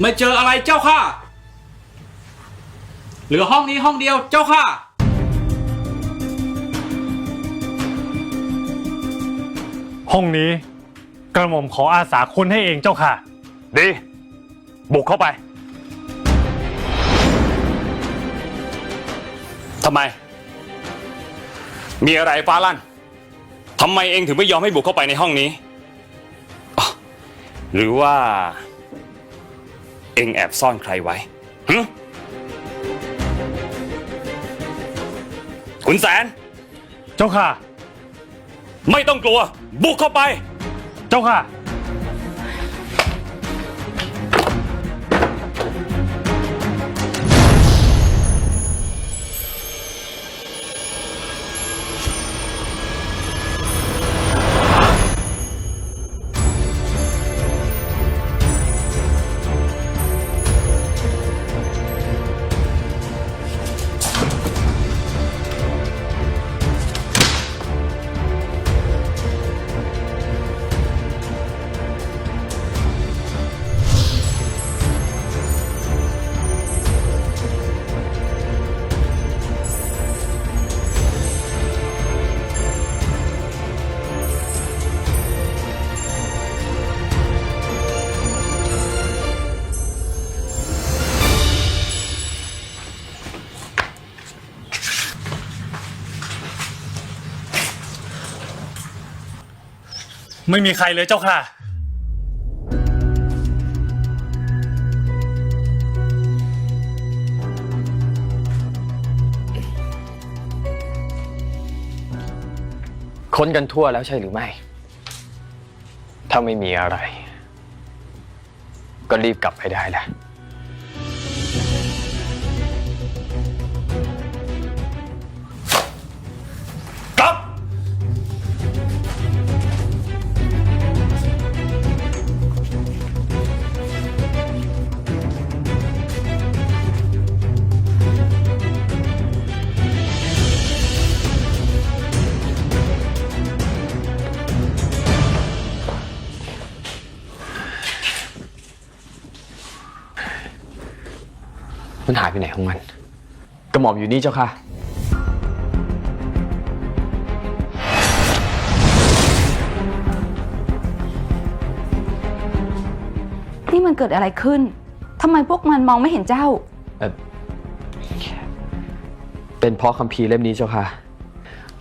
ไม่เจออะไรเจ้าค่ะ เหลือห้องนี้ห้องเดียวเจ้าค่ะ ห้องนี้กระหม่อมขออาสาค้นให้เองเจ้าค่ะ ดี บุกเข้าไปทำไม มีอะไรฟ้าลั่นทำไมเองถึงไม่ยอมให้บุกเข้าไปในห้องนี้อ๋อหรือว่า เองแอบซ่อนใครไว้หึคุณแสน เจ้าค่ะ ไม่ต้องกลัว บุกเข้าไป เจ้าค่ะ ไม่มีใครเลยเจ้าค่ะ ค้นกันทั่วแล้วใช่หรือไม่ ถ้าไม่มีอะไร ก็รีบกลับไปได้แล้ว มันหายไปไหนของมัน กระหม่อมอยู่นี่เจ้าค่ะ นี่มันเกิดอะไรขึ้น ทำไมพวกมันมองไม่เห็นเจ้า เอ่อเป็นเพราะคัมภีร์เล่มนี้เจ้าค่ะ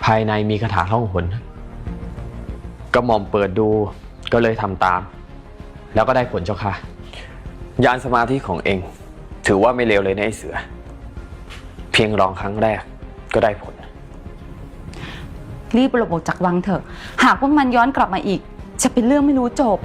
ภายในมีคาถาท่องหนกระหม่อมเปิดดูก็เลยทำตาม แล้วก็ได้ผลเจ้าค่ะ ยานสมาธิของเอง ถือว่าไม่เลวเลยนะไอ้เสือ เพียงลองครั้งแรกก็ได้ผล รีบหลบออกจากวังเถอะ หากพวกมันย้อนกลับมาอีก จะเป็นเรื่องไม่รู้จบ